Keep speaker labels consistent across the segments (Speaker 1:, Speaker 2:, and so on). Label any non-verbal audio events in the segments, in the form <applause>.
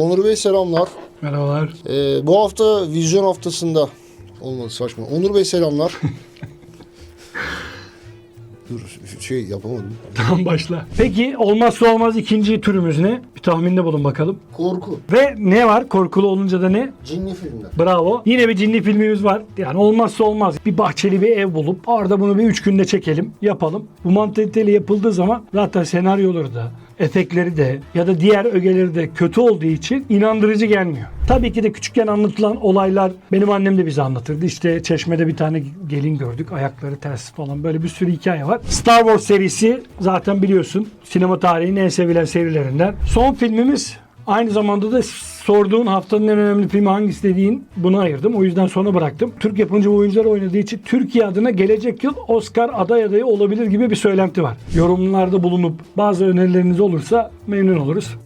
Speaker 1: Onur Bey selamlar.
Speaker 2: Merhabalar.
Speaker 1: Ee, bu hafta vizyon haftasında olmadı saçma. Onur Bey selamlar. <laughs> Dur şey yapamadım.
Speaker 2: Tamam başla. Peki olmazsa olmaz ikinci türümüz ne? Bir tahminde bulun bakalım.
Speaker 1: Korku.
Speaker 2: Ve ne var? Korkulu olunca da ne?
Speaker 1: Cinli filmler.
Speaker 2: Bravo. Yine bir cinli filmimiz var. Yani olmazsa olmaz. Bir bahçeli bir ev bulup orada bunu bir üç günde çekelim, yapalım. Bu mantaliteyle yapıldığı zaman zaten senaryoları da, efektleri de ya da diğer ögeleri de kötü olduğu için inandırıcı gelmiyor. Tabii ki de küçükken anlatılan olaylar benim annem de bize anlatırdı. İşte çeşmede bir tane gelin gördük. Ayakları ters falan böyle bir sürü hikaye var. Star Wars serisi zaten biliyorsun sinema tarihinin en sevilen serilerinden. Son filmimiz Aynı zamanda da sorduğun haftanın en önemli filmi hangisi dediğin bunu ayırdım. O yüzden sona bıraktım. Türk yapımcı oyuncular oynadığı için Türkiye adına gelecek yıl Oscar aday adayı olabilir gibi bir söylenti var. Yorumlarda bulunup bazı önerileriniz olursa memnun oluruz.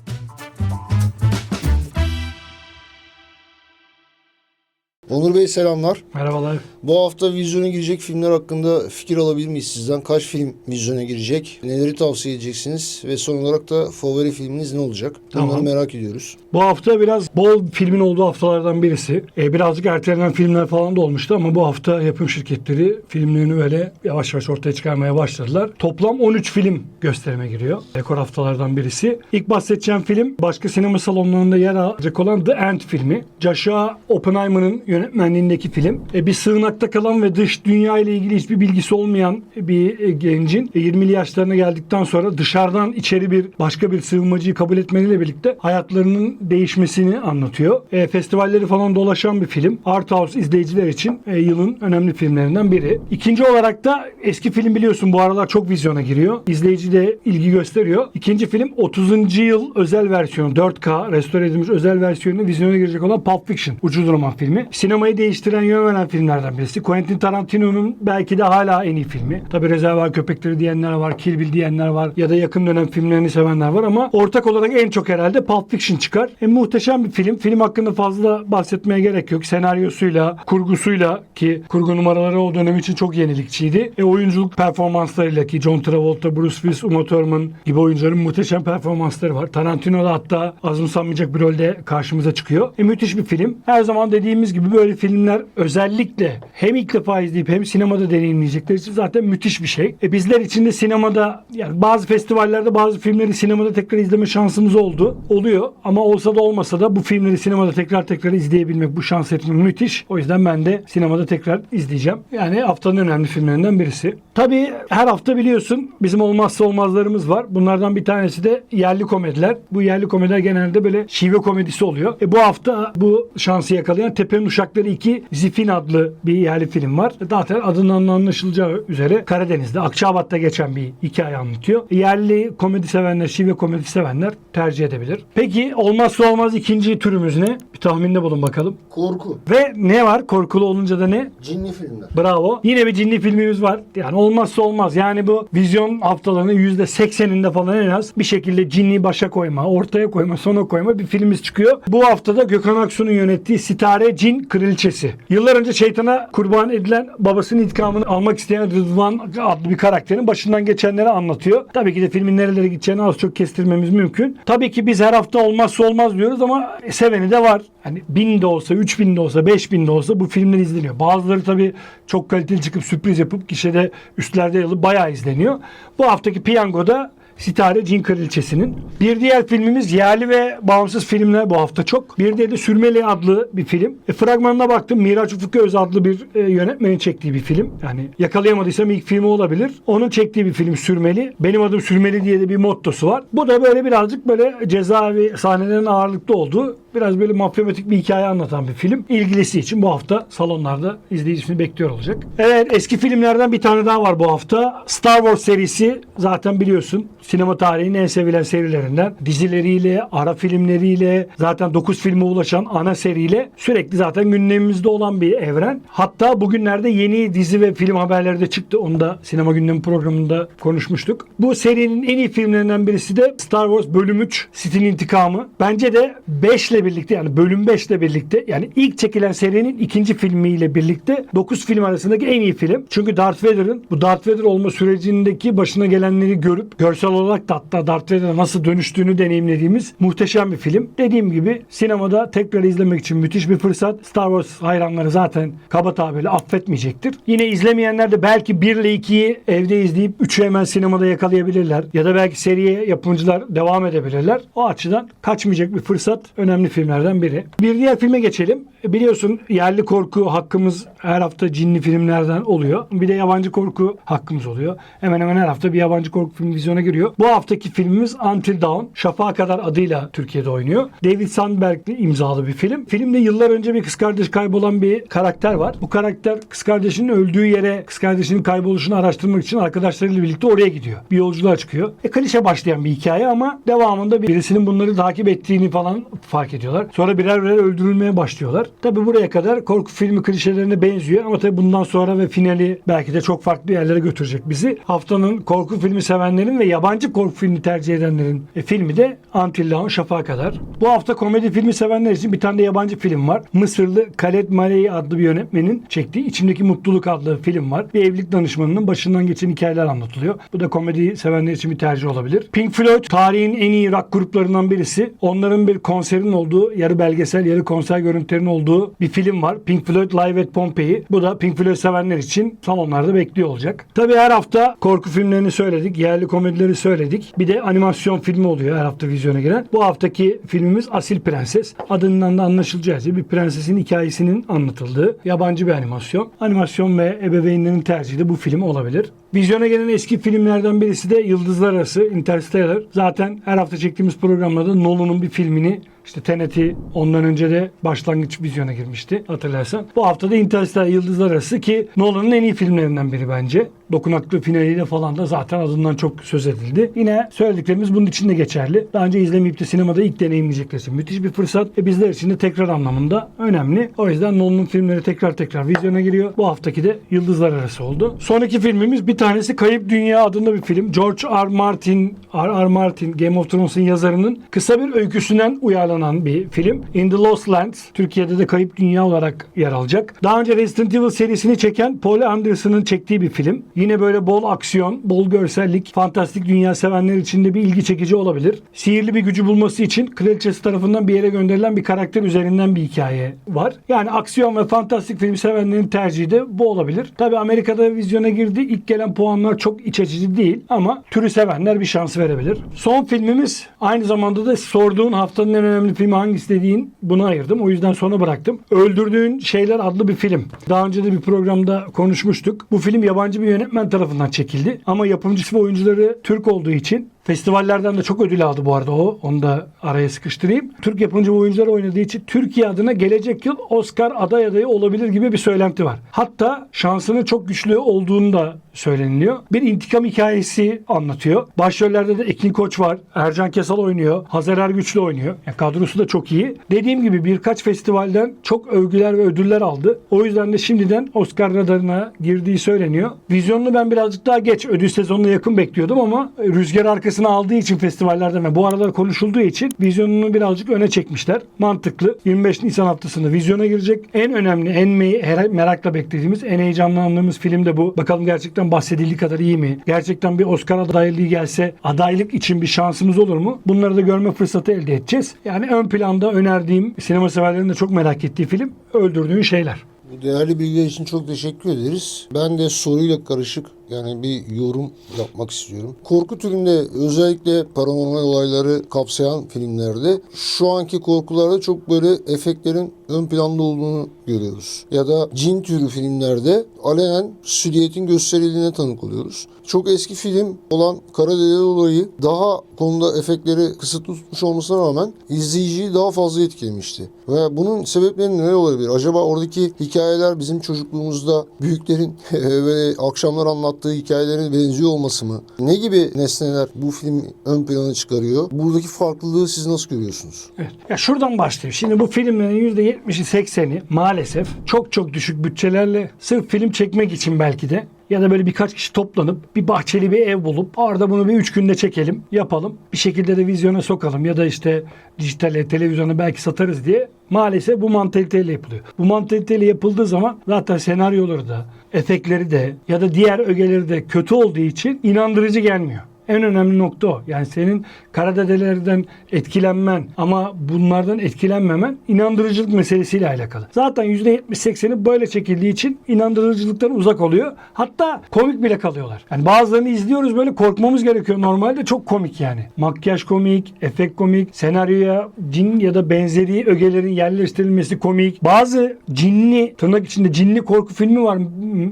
Speaker 1: Onur Bey selamlar.
Speaker 2: Merhabalar.
Speaker 1: Bu hafta vizyona girecek filmler hakkında fikir alabilir miyiz sizden? Kaç film vizyona girecek? Neleri tavsiye edeceksiniz? Ve son olarak da favori filminiz ne olacak? Bunları
Speaker 2: Tamam.
Speaker 1: merak ediyoruz.
Speaker 2: Bu hafta biraz bol filmin olduğu haftalardan birisi. E, birazcık ertelenen filmler falan da olmuştu ama bu hafta yapım şirketleri filmlerini böyle yavaş yavaş ortaya çıkarmaya başladılar. Toplam 13 film gösterime giriyor. Rekor haftalardan birisi. İlk bahsedeceğim film başka sinema salonlarında yer alacak olan The Ant filmi. Joshua Oppenheimer'ın yönetmenliğindeki film. E, bir sığınakta kalan ve dış dünya ile ilgili hiçbir bilgisi olmayan bir e, gencin e, 20'li yaşlarına geldikten sonra dışarıdan içeri bir başka bir sığınmacıyı kabul etmeleriyle birlikte hayatlarının değişmesini anlatıyor. E, festivalleri falan dolaşan bir film. Art House izleyiciler için e, yılın önemli filmlerinden biri. İkinci olarak da eski film biliyorsun bu aralar çok vizyona giriyor. İzleyici de ilgi gösteriyor. İkinci film 30. yıl özel versiyonu 4K restore edilmiş özel versiyonu vizyona girecek olan Pulp Fiction. Ucuz roman filmi. Sinemayı değiştiren yön veren filmlerden birisi. Quentin Tarantino'nun belki de hala en iyi filmi. Tabi Rezervuar Köpekleri diyenler var, Kill Bill diyenler var ya da yakın dönem filmlerini sevenler var ama ortak olarak en çok herhalde Pulp Fiction çıkar. E, muhteşem bir film. Film hakkında fazla bahsetmeye gerek yok. Senaryosuyla, kurgusuyla ki kurgu numaraları o dönem için çok yenilikçiydi. E, oyunculuk performanslarıyla ki John Travolta, Bruce Willis, Uma Thurman gibi oyuncuların muhteşem performansları var. Tarantino da hatta azımsanmayacak bir rolde karşımıza çıkıyor. E, müthiş bir film. Her zaman dediğimiz gibi böyle filmler özellikle hem ilk defa izleyip hem sinemada deneyimleyecekler için zaten müthiş bir şey. E, bizler için de sinemada yani bazı festivallerde bazı filmleri sinemada tekrar izleme şansımız oldu. Oluyor ama olsa da olmasa da bu filmleri sinemada tekrar tekrar izleyebilmek, bu şans etmek müthiş. O yüzden ben de sinemada tekrar izleyeceğim. Yani haftanın önemli filmlerinden birisi. Tabii her hafta biliyorsun bizim olmazsa olmazlarımız var. Bunlardan bir tanesi de yerli komediler. Bu yerli komediler genelde böyle şive komedisi oluyor. E bu hafta bu şansı yakalayan Tepe'nin Uşakları 2 Zifin adlı bir yerli film var. Zaten adından anlaşılacağı üzere Karadeniz'de, Akçabat'ta geçen bir hikaye anlatıyor. Yerli komedi sevenler, şive komedi sevenler tercih edebilir. Peki olmazsa olmaz ikinci türümüz ne? Bir tahminde bulun bakalım.
Speaker 1: Korku.
Speaker 2: Ve ne var? Korkulu olunca da ne?
Speaker 1: Cinli filmler.
Speaker 2: Bravo. Yine bir cinli filmimiz var. Yani olmazsa olmaz. Yani bu vizyon haftalarının %80'inde falan en az bir şekilde cinli başa koyma, ortaya koyma, sona koyma bir filmimiz çıkıyor. Bu haftada Gökhan Aksu'nun yönettiği Sitare Cin Kraliçesi. Yıllar önce şeytana kurban edilen babasının intikamını almak isteyen Rıdvan adlı bir karakterin başından geçenleri anlatıyor. Tabii ki de filmin nerelere gideceğini az çok kestirmemiz mümkün. Tabii ki biz her hafta olmazsa olmaz diyoruz ama seveni de var. Hani bin de olsa, üç bin de olsa, beş bin de olsa bu filmler izleniyor. Bazıları tabii çok kaliteli çıkıp sürpriz yapıp gişede üstlerde yalı bayağı izleniyor. Bu haftaki piyangoda Sitare Cin Kraliçesi'nin. Bir diğer filmimiz yerli ve bağımsız filmler bu hafta çok. Bir de, de Sürmeli adlı bir film. E, fragmanına baktım. Miraç Ufuk Öz adlı bir e, yönetmenin çektiği bir film. Yani yakalayamadıysam ilk filmi olabilir. Onun çektiği bir film Sürmeli. Benim adım Sürmeli diye de bir mottosu var. Bu da böyle birazcık böyle cezaevi sahnelerinin ağırlıklı olduğu biraz böyle mafyamatik bir hikaye anlatan bir film. İlgilisi için bu hafta salonlarda izleyicisini bekliyor olacak. Evet eski filmlerden bir tane daha var bu hafta. Star Wars serisi zaten biliyorsun sinema tarihinin en sevilen serilerinden. Dizileriyle, ara filmleriyle, zaten 9 filme ulaşan ana seriyle sürekli zaten gündemimizde olan bir evren. Hatta bugünlerde yeni dizi ve film haberleri de çıktı. Onu da sinema gündemi programında konuşmuştuk. Bu serinin en iyi filmlerinden birisi de Star Wars bölüm 3 Sith'in intikamı. Bence de 5 ile birlikte yani bölüm 5 ile birlikte yani ilk çekilen serinin ikinci filmiyle birlikte 9 film arasındaki en iyi film. Çünkü Darth Vader'ın bu Darth Vader olma sürecindeki başına gelenleri görüp görsel olarak da hatta Darth Vader'a nasıl dönüştüğünü deneyimlediğimiz muhteşem bir film. Dediğim gibi sinemada tekrar izlemek için müthiş bir fırsat. Star Wars hayranları zaten kaba tabirle affetmeyecektir. Yine izlemeyenler de belki 1 ile 2'yi evde izleyip 3'ü hemen sinemada yakalayabilirler. Ya da belki seriye yapımcılar devam edebilirler. O açıdan kaçmayacak bir fırsat. Önemli filmlerden biri. Bir diğer filme geçelim. Biliyorsun yerli korku hakkımız her hafta cinli filmlerden oluyor. Bir de yabancı korku hakkımız oluyor. Hemen hemen her hafta bir yabancı korku filmi vizyona giriyor. Bu haftaki filmimiz Until Dawn. Şafağa kadar adıyla Türkiye'de oynuyor. David Sandberg'li imzalı bir film. Filmde yıllar önce bir kız kardeş kaybolan bir karakter var. Bu karakter kız kardeşinin öldüğü yere kız kardeşinin kayboluşunu araştırmak için arkadaşlarıyla birlikte oraya gidiyor. Bir yolculuğa çıkıyor. E klişe başlayan bir hikaye ama devamında birisinin bunları takip ettiğini falan fark ediyorlar. Sonra birer birer öldürülmeye başlıyorlar. Tabi buraya kadar korku filmi klişelerine benziyor ama tabi bundan sonra ve finali belki de çok farklı yerlere götürecek bizi. Haftanın korku filmi sevenlerin ve yabancı korku filmi tercih edenlerin e, filmi de Until Dawn Şafağa kadar. Bu hafta komedi filmi sevenler için bir tane de yabancı film var. Mısırlı Khaled Maley adlı bir yönetmenin çektiği İçimdeki Mutluluk adlı film var. Bir evlilik danışmanının başından geçen hikayeler anlatılıyor. Bu da komedi sevenler için bir tercih olabilir. Pink Floyd tarihin en iyi rock gruplarından birisi. Onların bir konserin olduğu, yarı belgesel yarı konser görüntülerinin olduğu bir film var. Pink Floyd Live at Pompeii. Bu da Pink Floyd sevenler için salonlarda bekliyor olacak. Tabii her hafta korku filmlerini söyledik. Yerli komedileri söyledik. Bir de animasyon filmi oluyor her hafta vizyona giren. Bu haftaki filmimiz Asil Prenses. Adından da anlaşılacağı gibi bir prensesin hikayesinin anlatıldığı yabancı bir animasyon. Animasyon ve ebeveynlerin tercihi de bu film olabilir. Vizyona gelen eski filmlerden birisi de Yıldızlar Arası Interstellar. Zaten her hafta çektiğimiz programlarda Nolan'ın bir filmini işte Tenet'i ondan önce de başlangıç vizyona girmişti hatırlarsan. Bu hafta da Interstellar Yıldızlar Arası ki Nolan'ın en iyi filmlerinden biri bence. Dokunaklı finaliyle falan da zaten adından çok söz edildi. Yine söylediklerimiz bunun için de geçerli. Daha önce izlemeyip de sinemada ilk deneyimleyecekler müthiş bir fırsat ve bizler için de tekrar anlamında önemli. O yüzden Nolan'ın filmleri tekrar tekrar vizyona giriyor. Bu haftaki de Yıldızlar Arası oldu. Sonraki filmimiz bir tanesi Kayıp Dünya adında bir film. George R. Martin, R. R. Martin, Game of Thrones'un yazarının kısa bir öyküsünden uyarlanan bir film. In the Lost Lands. Türkiye'de de Kayıp Dünya olarak yer alacak. Daha önce Resident Evil serisini çeken Paul Anderson'ın çektiği bir film. Yine böyle bol aksiyon, bol görsellik, fantastik dünya sevenler için de bir ilgi çekici olabilir. Sihirli bir gücü bulması için kraliçesi tarafından bir yere gönderilen bir karakter üzerinden bir hikaye var. Yani aksiyon ve fantastik film sevenlerin tercihi de bu olabilir. Tabi Amerika'da vizyona girdi. İlk gelen puanlar çok iç açıcı değil ama türü sevenler bir şans verebilir. Son filmimiz aynı zamanda da sorduğun haftanın en önemli filmi hangisi dediğin bunu ayırdım. O yüzden sona bıraktım. Öldürdüğün Şeyler adlı bir film. Daha önce de bir programda konuşmuştuk. Bu film yabancı bir yönetmen tarafından çekildi. Ama yapımcısı ve oyuncuları Türk olduğu için Festivallerden de çok ödül aldı bu arada o. Onu da araya sıkıştırayım. Türk yapımcı ve oyuncular oynadığı için Türkiye adına gelecek yıl Oscar aday adayı olabilir gibi bir söylenti var. Hatta şansının çok güçlü olduğunu da söyleniliyor. Bir intikam hikayesi anlatıyor. Başrollerde de Ekin Koç var. Ercan Kesal oynuyor. Hazer Ergüçlü oynuyor. Yani kadrosu da çok iyi. Dediğim gibi birkaç festivalden çok övgüler ve ödüller aldı. O yüzden de şimdiden Oscar radarına girdiği söyleniyor. Vizyonunu ben birazcık daha geç ödül sezonuna yakın bekliyordum ama rüzgar arkasına aldığı için festivallerden ve bu aralar konuşulduğu için vizyonunu birazcık öne çekmişler. Mantıklı. 25 Nisan haftasında vizyona girecek. En önemli, en me- merakla beklediğimiz, en heyecanlandığımız film de bu. Bakalım gerçekten bahsedildiği kadar iyi mi? Gerçekten bir Oscar adaylığı gelse adaylık için bir şansımız olur mu? Bunları da görme fırsatı elde edeceğiz. Yani ön planda önerdiğim sinema severlerin de çok merak ettiği film Öldürdüğün Şeyler.
Speaker 1: Bu değerli bilgiler için çok teşekkür ederiz. Ben de soruyla karışık yani bir yorum yapmak istiyorum. Korku türünde özellikle paranormal olayları kapsayan filmlerde şu anki korkularda çok böyle efektlerin ön planda olduğunu görüyoruz. Ya da cin türü filmlerde alenen süliyetin gösterildiğine tanık oluyoruz. Çok eski film olan Kara Dede olayı daha konuda efektleri kısıtlı tutmuş olmasına rağmen izleyiciyi daha fazla etkilemişti. Ve bunun sebepleri ne olabilir? Acaba oradaki hikayeler bizim çocukluğumuzda büyüklerin <laughs> böyle akşamlar anlattığı hikayelerin benziyor olması mı? Ne gibi nesneler bu film ön plana çıkarıyor? Buradaki farklılığı siz nasıl görüyorsunuz?
Speaker 2: Evet. Ya şuradan başlayayım. Şimdi bu filmlerin %70'i 80'i maalesef çok çok düşük bütçelerle sırf film çekmek için belki de ya da böyle birkaç kişi toplanıp bir bahçeli bir ev bulup orada bunu bir üç günde çekelim, yapalım. Bir şekilde de vizyona sokalım ya da işte dijitale, televizyona belki satarız diye maalesef bu mantaliteyle yapılıyor. Bu mantaliteyle yapıldığı zaman zaten senaryoları da, efektleri de ya da diğer ögeleri de kötü olduğu için inandırıcı gelmiyor. En önemli nokta o. Yani senin karadedelerden etkilenmen ama bunlardan etkilenmemen inandırıcılık meselesiyle alakalı. Zaten %70-80'i böyle çekildiği için inandırıcılıktan uzak oluyor. Hatta komik bile kalıyorlar. Yani bazılarını izliyoruz böyle korkmamız gerekiyor normalde. Çok komik yani. Makyaj komik, efekt komik, senaryoya cin ya da benzeri ögelerin yerleştirilmesi komik. Bazı cinli, tırnak içinde cinli korku filmi var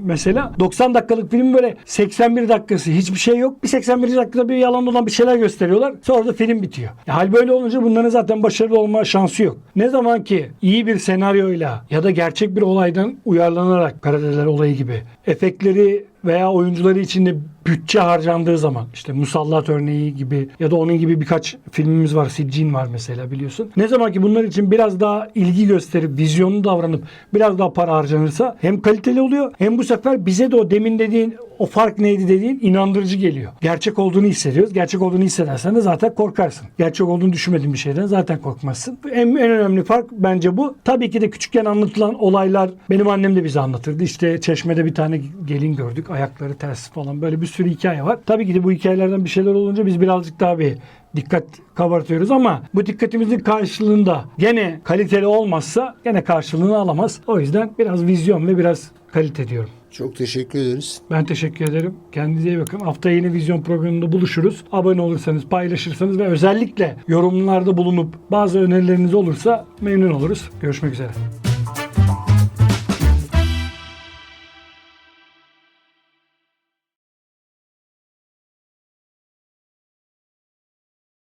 Speaker 2: mesela. 90 dakikalık film böyle 81 dakikası hiçbir şey yok. Bir 81 dakikada bir yalan olan bir şeyler gösteriyorlar. Sonra da film bitiyor. Ya hal böyle olunca bunların zaten başarılı olma şansı yok. Ne zaman ki iyi bir senaryoyla ya da gerçek bir olaydan uyarlanarak Karadeler olayı gibi efektleri veya oyuncuları içinde bütçe harcandığı zaman işte Musallat örneği gibi ya da onun gibi birkaç filmimiz var. Siccin var mesela biliyorsun. Ne zaman ki bunlar için biraz daha ilgi gösterip vizyonlu davranıp biraz daha para harcanırsa hem kaliteli oluyor hem bu sefer bize de o demin dediğin o fark neydi dediğin inandırıcı geliyor. Gerçek olduğunu hissediyoruz. Gerçek olduğunu hissedersen de zaten korkarsın. Gerçek olduğunu düşünmediğin bir şeyden zaten korkmazsın. En, en önemli fark bence bu. Tabii ki de küçükken anlatılan olaylar benim annem de bize anlatırdı. İşte çeşmede bir tane gelin gördük. Ayakları ters falan böyle bir sürü hikaye var. Tabii ki de bu hikayelerden bir şeyler olunca biz birazcık daha bir dikkat kabartıyoruz ama bu dikkatimizin karşılığında gene kaliteli olmazsa gene karşılığını alamaz. O yüzden biraz vizyon ve biraz kalite diyorum.
Speaker 1: Çok teşekkür ederiz.
Speaker 2: Ben teşekkür ederim. Kendinize iyi bakın. Hafta yeni vizyon programında buluşuruz. Abone olursanız, paylaşırsanız ve özellikle yorumlarda bulunup bazı önerileriniz olursa memnun oluruz. Görüşmek üzere.